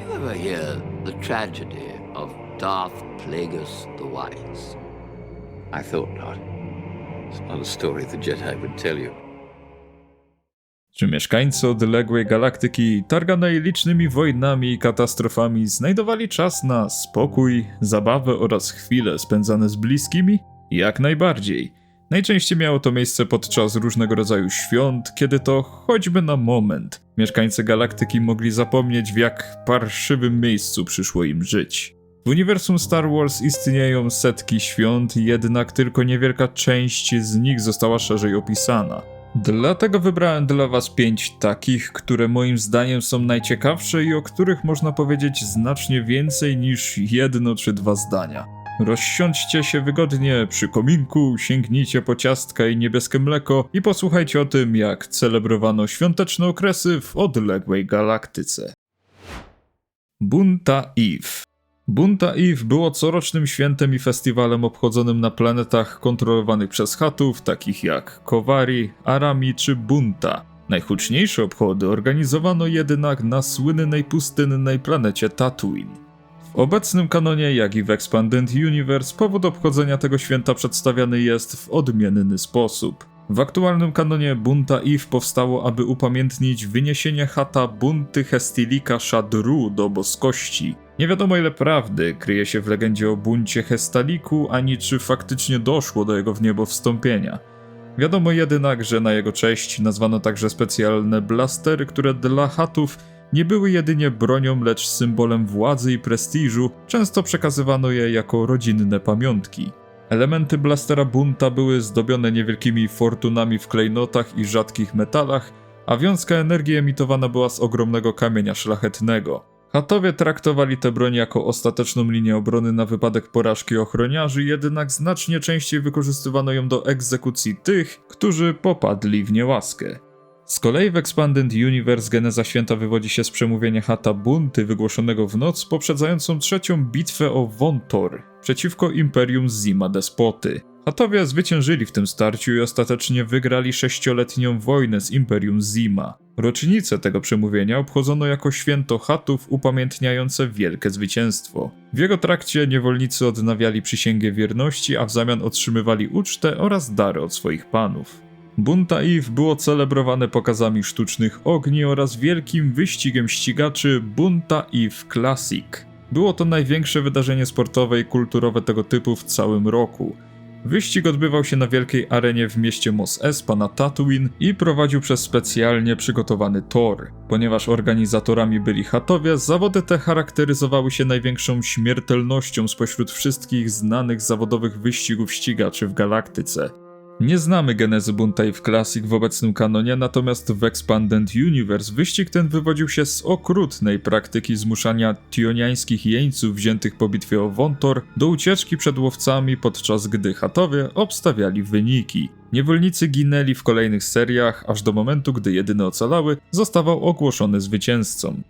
you ever hear the tragedy of Darth Plagueis the Wise? I thought not. It's not a story the Jedi would tell you. Czy mieszkańcy odległej galaktyki, targanej licznymi wojnami i katastrofami, znajdowali czas na spokój, zabawę oraz chwile spędzane z bliskimi? Jak najbardziej. Najczęściej miało to miejsce podczas różnego rodzaju świąt, kiedy to, choćby na moment, mieszkańcy galaktyki mogli zapomnieć w jak parszywym miejscu przyszło im żyć. W uniwersum Star Wars istnieją setki świąt, jednak tylko niewielka część z nich została szerzej opisana. Dlatego wybrałem dla Was pięć takich, które moim zdaniem są najciekawsze i o których można powiedzieć znacznie więcej niż jedno czy dwa zdania. Rozsiądźcie się wygodnie przy kominku, sięgnijcie po ciastka i niebieskie mleko i posłuchajcie o tym, jak celebrowano świąteczne okresy w odległej galaktyce. Bunta Eve Bunta Eve było corocznym świętem i festiwalem obchodzonym na planetach kontrolowanych przez chatów, takich jak Kowari, Arami czy Bunta. Najhuczniejsze obchody organizowano jednak na słynnej pustynnej planecie Tatooine. W obecnym kanonie, jak i w Expanded Universe, powód obchodzenia tego święta przedstawiany jest w odmienny sposób. W aktualnym kanonie Bunta Eve powstało, aby upamiętnić wyniesienie chata bunty Hestilika Shadru do boskości. Nie wiadomo ile prawdy kryje się w legendzie o buncie Hestaliku, ani czy faktycznie doszło do jego w niebo wstąpienia. Wiadomo jednak, że na jego cześć nazwano także specjalne blastery, które dla chatów nie były jedynie bronią, lecz symbolem władzy i prestiżu, często przekazywano je jako rodzinne pamiątki. Elementy blastera bunta były zdobione niewielkimi fortunami w klejnotach i rzadkich metalach, a wiązka energii emitowana była z ogromnego kamienia szlachetnego. Chatowie traktowali tę broń jako ostateczną linię obrony na wypadek porażki ochroniarzy, jednak znacznie częściej wykorzystywano ją do egzekucji tych, którzy popadli w niełaskę. Z kolei w Expanded Universe geneza święta wywodzi się z przemówienia Hata Bunty wygłoszonego w noc poprzedzającą trzecią bitwę o Wontor przeciwko Imperium Zima Despoty. Hatowie zwyciężyli w tym starciu i ostatecznie wygrali sześcioletnią wojnę z Imperium Zima. Rocznicę tego przemówienia obchodzono jako święto Hatów upamiętniające wielkie zwycięstwo. W jego trakcie niewolnicy odnawiali przysięgę wierności, a w zamian otrzymywali ucztę oraz dary od swoich panów. Bunta Eve było celebrowane pokazami sztucznych ogni oraz wielkim wyścigiem ścigaczy Bunta Eve Classic. Było to największe wydarzenie sportowe i kulturowe tego typu w całym roku. Wyścig odbywał się na wielkiej arenie w mieście Mos Espa na Tatooine i prowadził przez specjalnie przygotowany tor. Ponieważ organizatorami byli chatowie, zawody te charakteryzowały się największą śmiertelnością spośród wszystkich znanych zawodowych wyścigów ścigaczy w galaktyce. Nie znamy genezy Buntai w Classic w obecnym kanonie, natomiast w Expanded Universe wyścig ten wywodził się z okrutnej praktyki zmuszania tioniańskich jeńców wziętych po bitwie o Wontor do ucieczki przed łowcami, podczas gdy chatowie obstawiali wyniki. Niewolnicy ginęli w kolejnych seriach, aż do momentu, gdy jedyny ocalały zostawał ogłoszony zwycięzcą.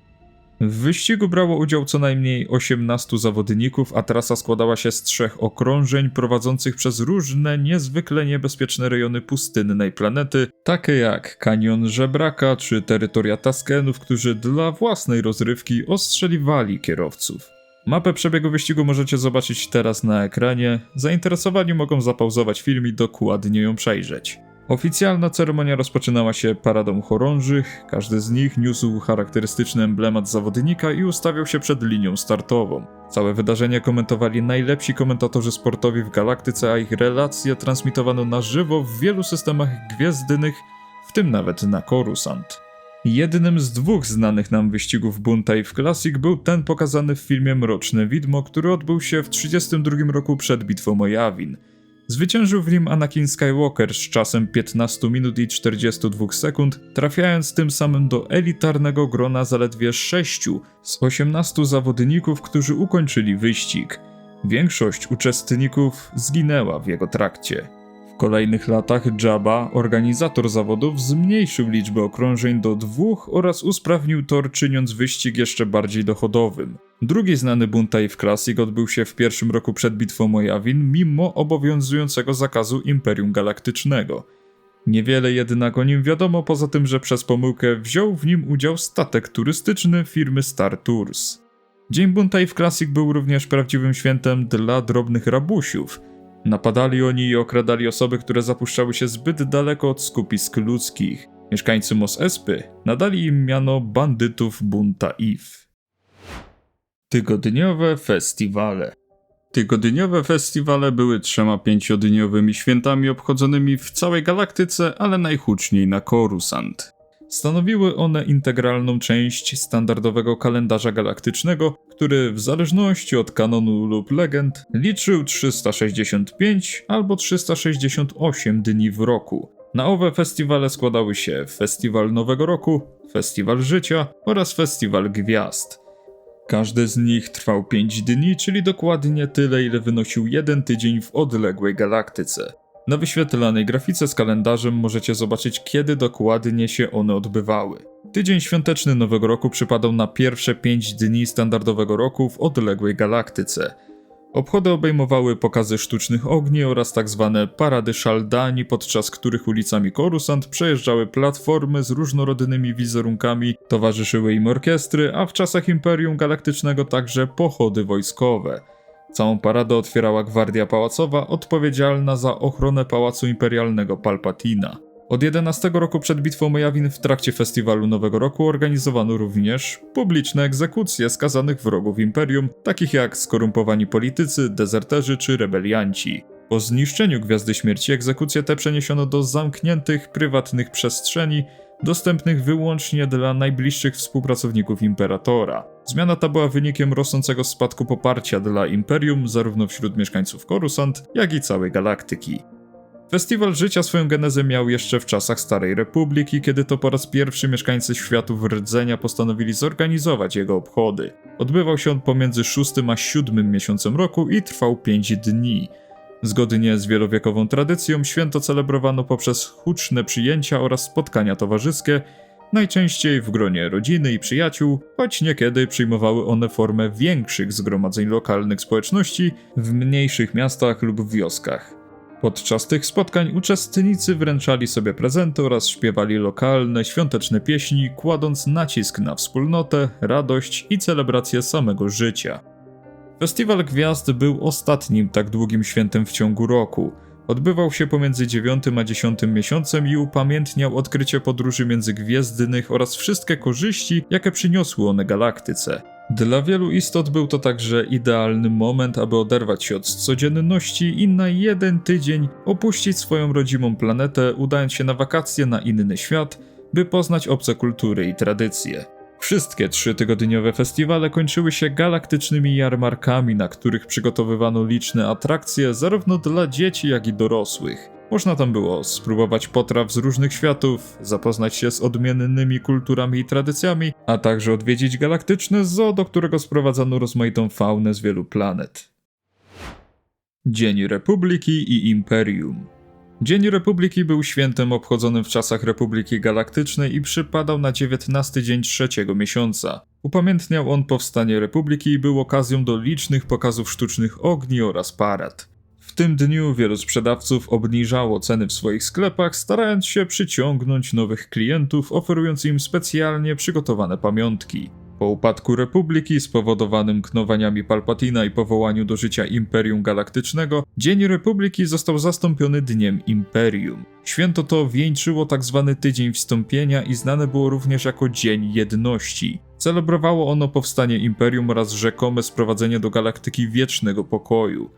W wyścigu brało udział co najmniej 18 zawodników, a trasa składała się z trzech okrążeń prowadzących przez różne niezwykle niebezpieczne rejony pustynnej planety, takie jak kanion Żebraka czy terytoria Taskenów, którzy dla własnej rozrywki ostrzeliwali kierowców. Mapę przebiegu wyścigu możecie zobaczyć teraz na ekranie. Zainteresowani mogą zapauzować film i dokładnie ją przejrzeć. Oficjalna ceremonia rozpoczynała się paradą chorążych, każdy z nich niósł charakterystyczny emblemat zawodnika i ustawiał się przed linią startową. Całe wydarzenie komentowali najlepsi komentatorzy sportowi w galaktyce, a ich relacje transmitowano na żywo w wielu systemach gwiezdnych, w tym nawet na Coruscant. Jednym z dwóch znanych nam wyścigów Buntai w Classic był ten pokazany w filmie Mroczne Widmo, który odbył się w 1932 roku przed bitwą o Yavin – Zwyciężył w nim Anakin Skywalker z czasem 15 minut i 42 sekund, trafiając tym samym do elitarnego grona zaledwie 6 z 18 zawodników, którzy ukończyli wyścig. Większość uczestników zginęła w jego trakcie. W kolejnych latach Jabba, organizator zawodów, zmniejszył liczbę okrążeń do dwóch oraz usprawnił tor, czyniąc wyścig jeszcze bardziej dochodowym. Drugi znany Buntai w Classic odbył się w pierwszym roku przed bitwą o mimo obowiązującego zakazu Imperium Galaktycznego. Niewiele jednak o nim wiadomo, poza tym, że przez pomyłkę wziął w nim udział statek turystyczny firmy Star Tours. Dzień Bunta w Classic był również prawdziwym świętem dla drobnych rabusiów. Napadali oni i okradali osoby, które zapuszczały się zbyt daleko od skupisk ludzkich. Mieszkańcy Mos Espy nadali im miano bandytów Bunta Eve. Tygodniowe festiwale. Tygodniowe festiwale były trzema pięciodniowymi świętami obchodzonymi w całej galaktyce, ale najhuczniej na Coruscant. Stanowiły one integralną część standardowego kalendarza galaktycznego, który w zależności od kanonu lub legend liczył 365 albo 368 dni w roku. Na owe festiwale składały się Festiwal Nowego Roku, Festiwal Życia oraz Festiwal Gwiazd. Każdy z nich trwał 5 dni, czyli dokładnie tyle, ile wynosił jeden tydzień w odległej galaktyce. Na wyświetlanej grafice z kalendarzem możecie zobaczyć, kiedy dokładnie się one odbywały. Tydzień świąteczny Nowego Roku przypadał na pierwsze 5 dni standardowego roku w odległej galaktyce. Obchody obejmowały pokazy sztucznych ogni oraz tak zwane parady szaldani, podczas których ulicami Coruscant przejeżdżały platformy z różnorodnymi wizerunkami, towarzyszyły im orkiestry, a w czasach Imperium Galaktycznego także pochody wojskowe. Całą paradę otwierała Gwardia Pałacowa, odpowiedzialna za ochronę Pałacu Imperialnego Palpatina. Od 11 roku przed bitwą o Jawin w trakcie festiwalu Nowego Roku organizowano również publiczne egzekucje skazanych wrogów Imperium, takich jak skorumpowani politycy, dezerterzy czy rebelianci. Po zniszczeniu Gwiazdy Śmierci egzekucje te przeniesiono do zamkniętych, prywatnych przestrzeni, dostępnych wyłącznie dla najbliższych współpracowników Imperatora. Zmiana ta była wynikiem rosnącego spadku poparcia dla Imperium zarówno wśród mieszkańców Coruscant, jak i całej galaktyki. Festiwal Życia swoją genezę miał jeszcze w czasach Starej Republiki, kiedy to po raz pierwszy mieszkańcy światów rdzenia postanowili zorganizować jego obchody. Odbywał się on pomiędzy 6 a 7 miesiącem roku i trwał 5 dni. Zgodnie z wielowiekową tradycją, święto celebrowano poprzez huczne przyjęcia oraz spotkania towarzyskie, najczęściej w gronie rodziny i przyjaciół, choć niekiedy przyjmowały one formę większych zgromadzeń lokalnych społeczności w mniejszych miastach lub wioskach. Podczas tych spotkań uczestnicy wręczali sobie prezenty oraz śpiewali lokalne, świąteczne pieśni, kładąc nacisk na wspólnotę, radość i celebrację samego życia. Festiwal Gwiazd był ostatnim tak długim świętem w ciągu roku. Odbywał się pomiędzy 9 a 10 miesiącem i upamiętniał odkrycie podróży międzygwiezdnych oraz wszystkie korzyści, jakie przyniosły one galaktyce. Dla wielu istot był to także idealny moment, aby oderwać się od codzienności i na jeden tydzień opuścić swoją rodzimą planetę, udając się na wakacje na inny świat, by poznać obce kultury i tradycje. Wszystkie trzytygodniowe festiwale kończyły się galaktycznymi jarmarkami, na których przygotowywano liczne atrakcje zarówno dla dzieci, jak i dorosłych. Można tam było spróbować potraw z różnych światów, zapoznać się z odmiennymi kulturami i tradycjami, a także odwiedzić galaktyczne zoo, do którego sprowadzano rozmaitą faunę z wielu planet. Dzień Republiki i Imperium Dzień Republiki był świętem obchodzonym w czasach Republiki Galaktycznej i przypadał na 19 dzień trzeciego miesiąca. Upamiętniał on powstanie Republiki i był okazją do licznych pokazów sztucznych ogni oraz parad. W tym dniu wielu sprzedawców obniżało ceny w swoich sklepach, starając się przyciągnąć nowych klientów, oferując im specjalnie przygotowane pamiątki. Po upadku Republiki spowodowanym knowaniami Palpatina i powołaniu do życia Imperium Galaktycznego, Dzień Republiki został zastąpiony Dniem Imperium. Święto to wieńczyło tzw. Tak Tydzień Wstąpienia i znane było również jako Dzień Jedności. Celebrowało ono powstanie Imperium oraz rzekome sprowadzenie do galaktyki wiecznego pokoju.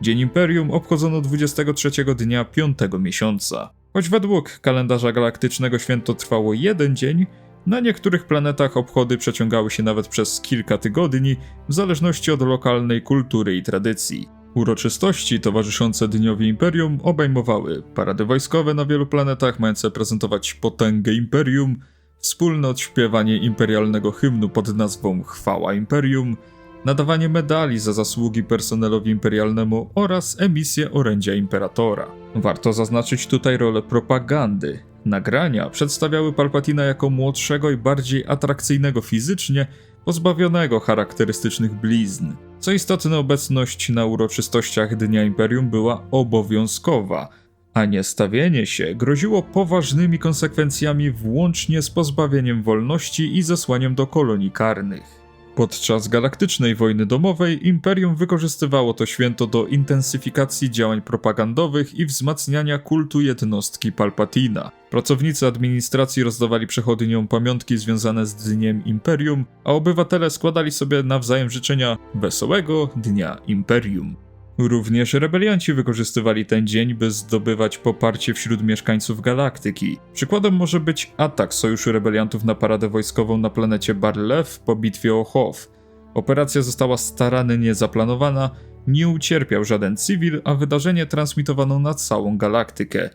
Dzień Imperium obchodzono 23 dnia 5 miesiąca. Choć według kalendarza galaktycznego święto trwało jeden dzień, na niektórych planetach obchody przeciągały się nawet przez kilka tygodni, w zależności od lokalnej kultury i tradycji. Uroczystości towarzyszące Dniowi Imperium obejmowały parady wojskowe na wielu planetach, mające prezentować potęgę Imperium, wspólne odśpiewanie imperialnego hymnu pod nazwą Chwała Imperium, nadawanie medali za zasługi personelowi imperialnemu oraz emisję orędzia imperatora. Warto zaznaczyć tutaj rolę propagandy. Nagrania przedstawiały Palpatina jako młodszego i bardziej atrakcyjnego fizycznie, pozbawionego charakterystycznych blizn. Co istotne, obecność na uroczystościach Dnia Imperium była obowiązkowa. a niestawienie się groziło poważnymi konsekwencjami włącznie z pozbawieniem wolności i zesłaniem do kolonii karnych. Podczas galaktycznej wojny domowej Imperium wykorzystywało to święto do intensyfikacji działań propagandowych i wzmacniania kultu jednostki Palpatina. Pracownicy administracji rozdawali przechodniom pamiątki związane z Dniem Imperium, a obywatele składali sobie nawzajem życzenia Wesołego Dnia Imperium. Również rebelianci wykorzystywali ten dzień, by zdobywać poparcie wśród mieszkańców galaktyki. Przykładem może być atak sojuszu rebeliantów na paradę wojskową na planecie Barlev po bitwie o Hoth. Operacja została starannie zaplanowana, nie ucierpiał żaden cywil, a wydarzenie transmitowano na całą galaktykę.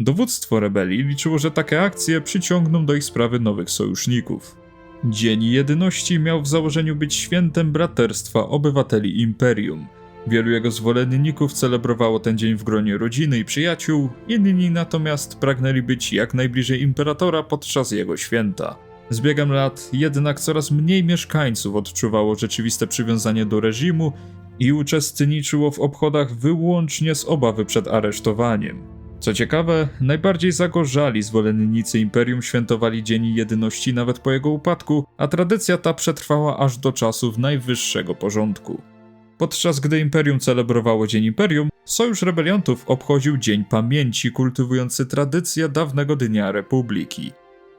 Dowództwo rebelii liczyło, że takie akcje przyciągną do ich sprawy nowych sojuszników. Dzień Jedności miał w założeniu być świętem braterstwa obywateli Imperium. Wielu jego zwolenników celebrowało ten dzień w gronie rodziny i przyjaciół, inni natomiast pragnęli być jak najbliżej imperatora podczas jego święta. Z biegiem lat jednak coraz mniej mieszkańców odczuwało rzeczywiste przywiązanie do reżimu i uczestniczyło w obchodach wyłącznie z obawy przed aresztowaniem. Co ciekawe, najbardziej zagorzali zwolennicy imperium świętowali Dzień Jedności nawet po jego upadku, a tradycja ta przetrwała aż do czasów najwyższego porządku. Podczas gdy Imperium celebrowało Dzień Imperium, Sojusz Rebeliantów obchodził Dzień Pamięci, kultywujący tradycję dawnego Dnia Republiki.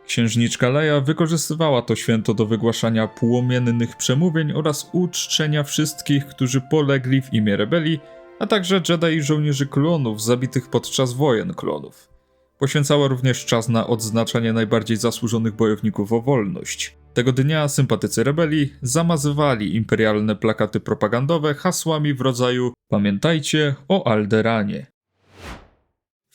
Księżniczka Leia wykorzystywała to święto do wygłaszania płomiennych przemówień oraz uczczenia wszystkich, którzy polegli w imię rebelii, a także Jedi i żołnierzy klonów zabitych podczas wojen klonów. Poświęcała również czas na odznaczanie najbardziej zasłużonych bojowników o wolność. Tego dnia sympatycy rebelii zamazywali imperialne plakaty propagandowe hasłami w rodzaju Pamiętajcie o Alderanie.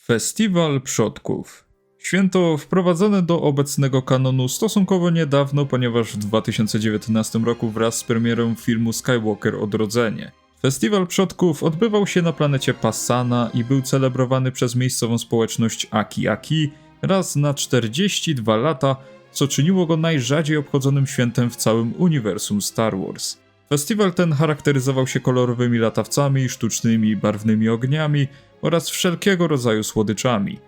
Festiwal Przodków Święto wprowadzone do obecnego kanonu stosunkowo niedawno, ponieważ w 2019 roku wraz z premierą filmu Skywalker Odrodzenie. Festiwal Przodków odbywał się na planecie Passana i był celebrowany przez miejscową społeczność Aki Aki raz na 42 lata, co czyniło go najrzadziej obchodzonym świętem w całym uniwersum Star Wars. Festiwal ten charakteryzował się kolorowymi latawcami, sztucznymi, barwnymi ogniami oraz wszelkiego rodzaju słodyczami.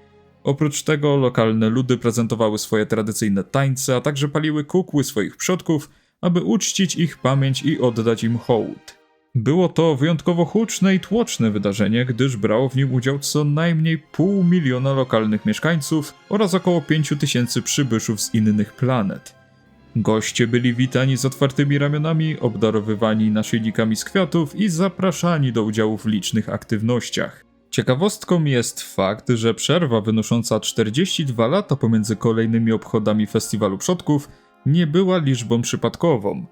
Oprócz tego lokalne ludy prezentowały swoje tradycyjne tańce, a także paliły kukły swoich przodków, aby uczcić ich pamięć i oddać im hołd. Było to wyjątkowo huczne i tłoczne wydarzenie, gdyż brało w nim udział co najmniej pół miliona lokalnych mieszkańców oraz około 5 tysięcy przybyszów z innych planet. Goście byli witani z otwartymi ramionami, obdarowywani naszyjnikami z kwiatów i zapraszani do udziału w licznych aktywnościach. Ciekawostką jest fakt, że przerwa wynosząca 42 lata pomiędzy kolejnymi obchodami Festiwalu Przodków nie była liczbą przypadkową.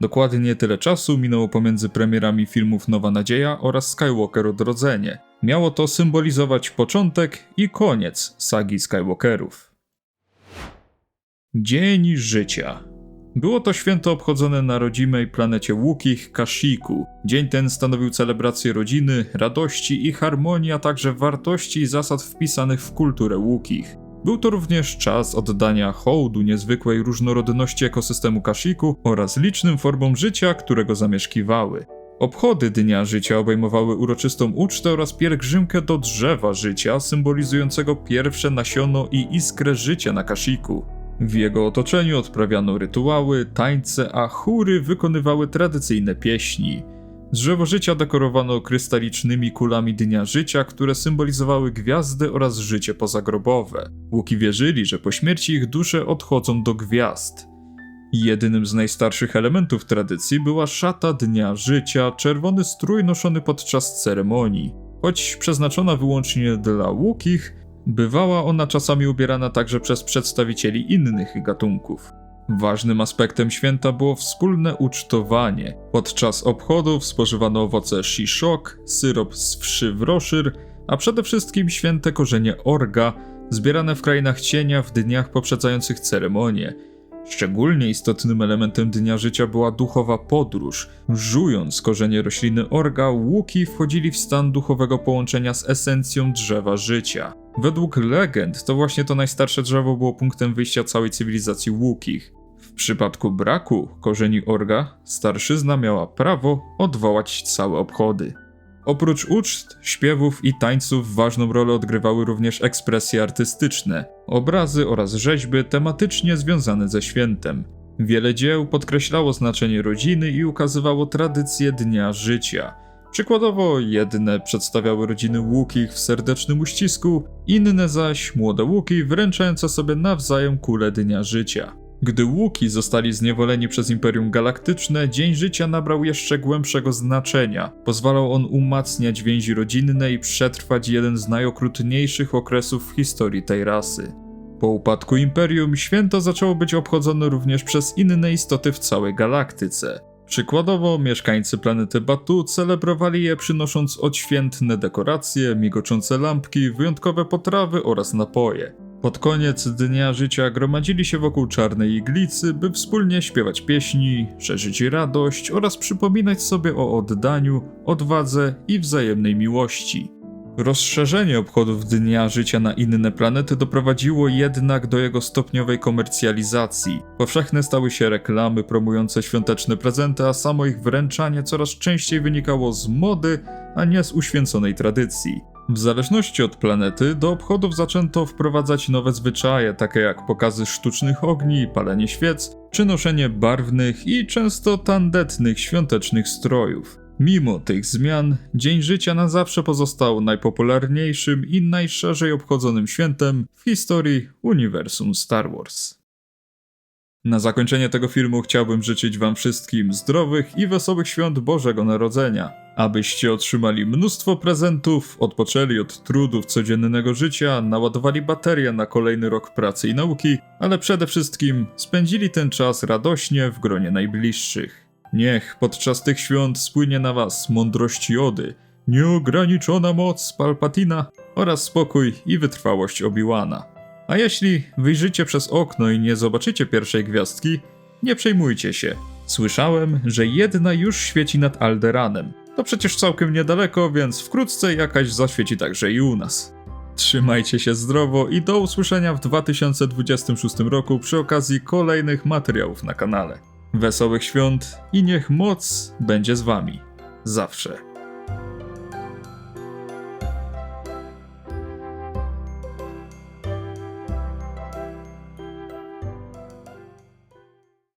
Dokładnie tyle czasu minęło pomiędzy premierami filmów Nowa Nadzieja oraz Skywalker Odrodzenie. Miało to symbolizować początek i koniec sagi Skywalkerów. Dzień Życia było to święto obchodzone na rodzimej planecie Łukich, Kashiku. Dzień ten stanowił celebrację rodziny, radości i harmonii, a także wartości i zasad wpisanych w kulturę Łukich. Był to również czas oddania hołdu niezwykłej różnorodności ekosystemu Kashiku oraz licznym formom życia, które go zamieszkiwały. Obchody Dnia Życia obejmowały uroczystą ucztę oraz pielgrzymkę do drzewa życia, symbolizującego pierwsze nasiono i iskrę życia na Kashiku. W jego otoczeniu odprawiano rytuały, tańce, a chóry wykonywały tradycyjne pieśni. Drzewo życia dekorowano krystalicznymi kulami dnia życia, które symbolizowały gwiazdy oraz życie pozagrobowe. Łuki wierzyli, że po śmierci ich dusze odchodzą do gwiazd. Jedynym z najstarszych elementów tradycji była szata dnia życia, czerwony strój noszony podczas ceremonii. Choć przeznaczona wyłącznie dla łukich, bywała ona czasami ubierana także przez przedstawicieli innych gatunków. Ważnym aspektem święta było wspólne ucztowanie. Podczas obchodów spożywano owoce shishok, syrop z wszy wroszyr, a przede wszystkim święte korzenie orga, zbierane w krainach cienia w dniach poprzedzających ceremonię. Szczególnie istotnym elementem dnia życia była duchowa podróż. Żując korzenie rośliny orga, łuki wchodzili w stan duchowego połączenia z esencją drzewa życia. Według legend to właśnie to najstarsze drzewo było punktem wyjścia całej cywilizacji łukich. Przypadku braku korzeni orga, starszyzna miała prawo odwołać całe obchody. Oprócz uczt, śpiewów i tańców ważną rolę odgrywały również ekspresje artystyczne, obrazy oraz rzeźby tematycznie związane ze świętem. Wiele dzieł podkreślało znaczenie rodziny i ukazywało tradycję dnia życia. Przykładowo, jedne przedstawiały rodziny Łukich w serdecznym uścisku, inne zaś młode Łuki wręczające sobie nawzajem kulę dnia życia. Gdy Łuki zostali zniewoleni przez Imperium Galaktyczne, Dzień Życia nabrał jeszcze głębszego znaczenia. Pozwalał on umacniać więzi rodzinne i przetrwać jeden z najokrutniejszych okresów w historii tej rasy. Po upadku Imperium święto zaczęło być obchodzone również przez inne istoty w całej galaktyce. Przykładowo mieszkańcy planety Batu celebrowali je przynosząc odświętne dekoracje, migoczące lampki, wyjątkowe potrawy oraz napoje. Pod koniec dnia życia gromadzili się wokół czarnej iglicy, by wspólnie śpiewać pieśni, szerzyć radość oraz przypominać sobie o oddaniu, odwadze i wzajemnej miłości. Rozszerzenie obchodów dnia życia na inne planety doprowadziło jednak do jego stopniowej komercjalizacji. Powszechne stały się reklamy promujące świąteczne prezenty, a samo ich wręczanie coraz częściej wynikało z mody, a nie z uświęconej tradycji. W zależności od planety, do obchodów zaczęto wprowadzać nowe zwyczaje, takie jak pokazy sztucznych ogni, palenie świec, czy noszenie barwnych i często tandetnych świątecznych strojów. Mimo tych zmian, Dzień Życia na zawsze pozostał najpopularniejszym i najszerzej obchodzonym świętem w historii uniwersum Star Wars. Na zakończenie tego filmu chciałbym życzyć Wam wszystkim zdrowych i wesołych świąt Bożego Narodzenia, abyście otrzymali mnóstwo prezentów, odpoczęli od trudów codziennego życia, naładowali baterie na kolejny rok pracy i nauki, ale przede wszystkim spędzili ten czas radośnie w gronie najbliższych. Niech podczas tych świąt spłynie na Was mądrość Jody, nieograniczona moc Palpatina oraz spokój i wytrwałość Obi-Wana. A jeśli wyjrzycie przez okno i nie zobaczycie pierwszej gwiazdki, nie przejmujcie się. Słyszałem, że jedna już świeci nad Alderanem. To przecież całkiem niedaleko, więc wkrótce jakaś zaświeci także i u nas. Trzymajcie się zdrowo i do usłyszenia w 2026 roku przy okazji kolejnych materiałów na kanale. Wesołych świąt i niech moc będzie z wami. Zawsze.